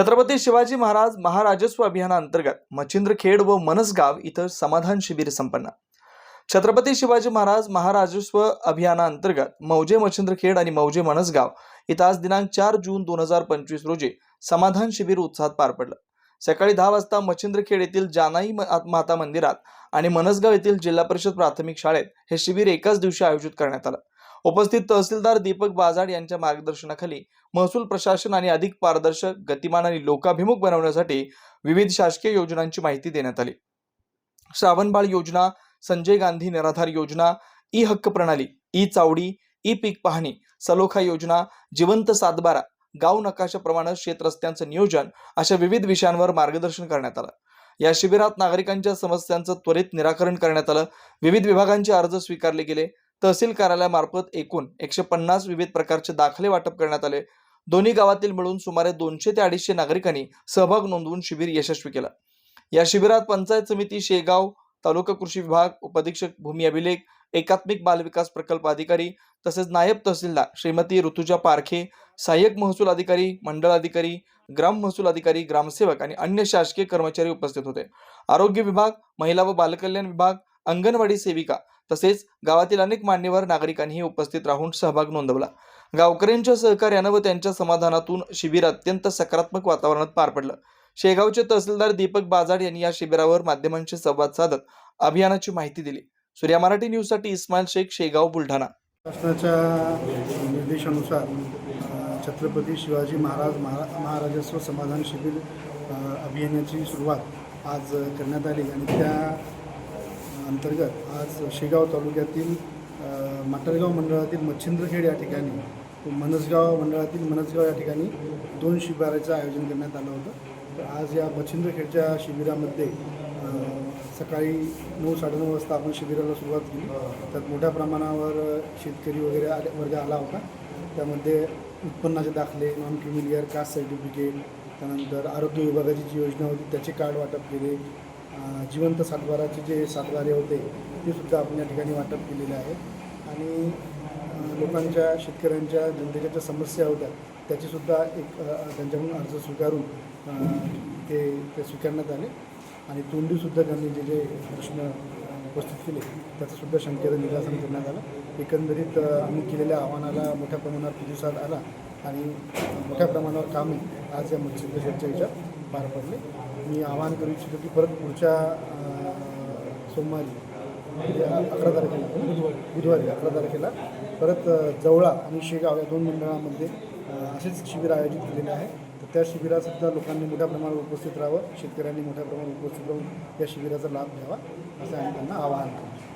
छत्रपती शिवाजी महाराज महाराजस्व अभियानाअंतर्गत मच्छिंद्रखेड व मनसगाव इथं समाधान शिबिर संपन्न. छत्रपती शिवाजी महाराज महाराजस्व अभियानाअंतर्गत मौजे मच्छिंद्रखेड आणि मौजे मनसगाव इथं आज दिनांक चार जून दोन हजार पंचवीस रोजी समाधान शिबिर उत्साहात पार पडलं. सकाळी दहा वाजता मच्छिंद्रखेड येथील जानाई माता मंदिरात आणि मनसगाव येथील जिल्हा परिषद प्राथमिक शाळेत हे शिबिर एकाच दिवशी आयोजित करण्यात आलं. उपस्थित तहसीलदार दीपक बाजाड यांच्या मार्गदर्शनाखाली महसूल प्रशासन आणि अधिक पारदर्शक गतिमान आणि लोकाभिमुख बनवण्यासाठी विविध शासकीय योजनांची माहिती देण्यात आली. श्रावणबाळ योजना संजय गांधी निराधार योजना ई हक्क प्रणाली ई चावडी ई पीक पाहणी सलोखा योजना जिवंत सातबारा गाव नकाशाप्रमाणे शेत रस्त्यांचं नियोजन अशा विविध विषयांवर मार्गदर्शन करण्यात आलं. या शिबिरात नागरिकांच्या समस्यांचं त्वरित निराकरण करण्यात आलं. विविध विभागांचे अर्ज स्वीकारले गेले. तहसील कार्यालयामार्फत एकूण एकशे पन्नास विविध प्रकारचे दाखले वाटप करण्यात आले. दोन्ही गावातील मिळून सुमारे दोनशे ते अडीचशे नागरिकांनी सहभाग नोंदवून शिबिर यशस्वी केला. या शिबिरात पंचायत समिती शेगाव तालुका कृषी विभाग उपाधीक्षक भूमी अभिलेख एकात्मिक बालविकास प्रकल्प अधिकारी तसेच नायब तहसीलदार श्रीमती ऋतुजा पारखे सहाय्यक महसूल अधिकारी मंडळ अधिकारी ग्राम महसूल अधिकारी ग्रामसेवक आणि अन्य शासकीय कर्मचारी उपस्थित होते. आरोग्य विभाग महिला व बालकल्याण विभाग अंगणवाडी सेविका तसेच गावातील अनेक मान्यवर नागरिकांनीही उपस्थित राहून सहभाग नोंदवला. गावकऱ्यांच्या सहकार्यानं व त्यांच्या समाधानातून शिबिर अत्यंत सकारात्मक वातावरणात पार पडलं. शेगावचे तहसीलदार दीपक बाजाड यांनी या शिबिरावर माध्यमांशी संवाद साधत अभियानाची माहिती दिली. सूर्या मराठी न्यूजसाठी इस्माईल शेख शेगाव बुलढाणा. शासनाच्या निर्देशानुसार छत्रपती शिवाजी महाराज महाराजस्व समाधान शिबिर अभियानाची सुरुवात आज करण्यात आली आणि त्या अंतर्गत आज शेगाव तालुक्यातील माटरगाव मंडळातील मच्छिंद्रखेड या ठिकाणी मनसगाव मंडळातील मनसगाव या ठिकाणी दोन शिबिराचं आयोजन करण्यात आलं होतं. तर आज या मच्छिंद्रखेडच्या शिबिरामध्ये सकाळी नऊ साडेनऊ वाजता आपण शिबिराला सुरुवात केली. त्यात मोठ्या प्रमाणावर शेतकरी वगैरे आले वर्ग आला होता. त्यामध्ये उत्पन्नाचे दाखले नॉन क्रिमिलियर कास्ट सर्टिफिकेट त्यानंतर आरोग्य विभागाची जी योजना होती त्याचे कार्ड वाटप केले. जिवंत सातबाराचे जे सातबारे होते ते सुद्धा आपण या ठिकाणी वाटप केलेले आहे. आणि लोकांच्या शेतकऱ्यांच्या जनतेच्या ज्या समस्या होत्या त्याचीसुद्धा एक त्यांच्याकडून अर्ज स्वीकारून ते ते स्वीकारण्यात आले. आणि तोंडीसुद्धा त्यांनी जे जे प्रश्न उपस्थित केले त्याचंसुद्धा शंकेचं निरासन करण्यात आलं. एकंदरीत आम्ही केलेल्या आव्हानाला मोठ्या प्रमाणावर प्रतिसाद आला. आणि मोठ्या प्रमाणावर कामे आज या मच्छिंद्रशेडच्या ह्याच्यात पार पडले. मी आवाहन करू इच्छितो की परत पुढच्या सोमवारी म्हणजे अकरा तारखेला बुधवारी अकरा तारखेला परत जवळा आणि शेगाव या दोन मंडळामध्ये असेच शिबिर आयोजित केलेले आहे. तर त्या शिबिरासुद्धा लोकांनी मोठ्या प्रमाणात उपस्थित राहावं. शेतकऱ्यांनी मोठ्या प्रमाणात उपस्थित राहून या शिबिराचा लाभ घ्यावा असं आम्ही त्यांना आवाहन करतो.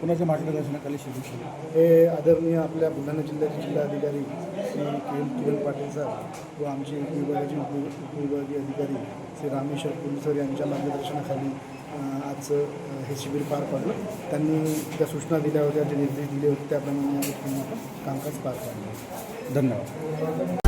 कुणाच्या मार्गदर्शनाखाली शिबिर सुरू हे आदरणीय आपल्या बुलढाणा जिल्ह्याचे जिल्हाधिकारी Shri K M Kiran Patil sir व आमचे उपविभागाचे उप उपविभागीय अधिकारी श्री रामेश्वर कुल सर यांच्या मार्गदर्शनाखाली अ, आज अ, हे शिबिर पार पडलं. त्यांनी ज्या सूचना दिल्या होत्या जे निर्देश दिले होते त्याप्रमाणे आपण कामकाज पार पाडलं. धन्यवाद.